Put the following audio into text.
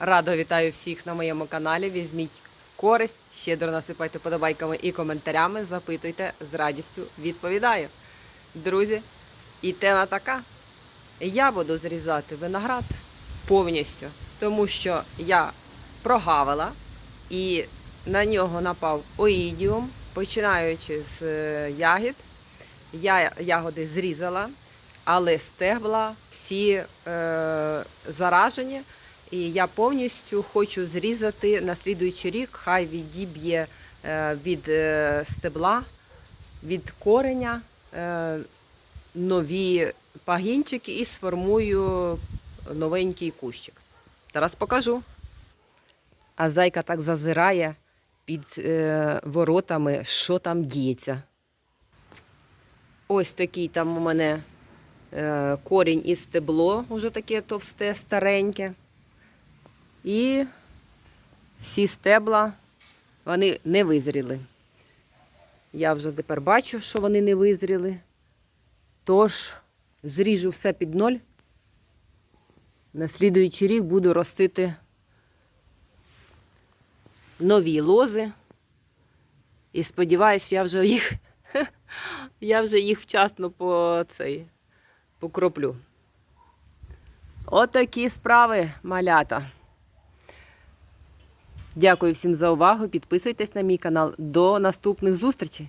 Радо вітаю всіх на моєму каналі. Візьміть користь, щедро насипайте подобайками і коментарями. Запитуйте, з радістю відповідаю. Друзі, і тема така. Я буду зрізати виноград повністю, тому що я прогавила і на нього напав оїдіум, починаючи з е, ягід. Я ягоди зрізала, але стебла всі е, заражені. І я повністю хочу зрізати на слідуючий рік, хай відіб'є е, від е, стебла, від кореня е, нові пагінчики і сформую новенький кущик. Зараз покажу. А зайка так зазирає під воротами, що там діється. Ось такий там у мене корінь і стебло, уже таке товсте, стареньке. І всі стебла вони не визріли. Я вже тепер бачу, що вони не визріли. Тож зріжу все під ноль. На слідуючий рік буду ростити нові лози. І сподіваюся, я вже їх, я вже їх вчасно по цей, покроплю. Отакі справи, малята. Дякую всім за увагу. Підписуйтесь на мій канал. До наступних зустрічей!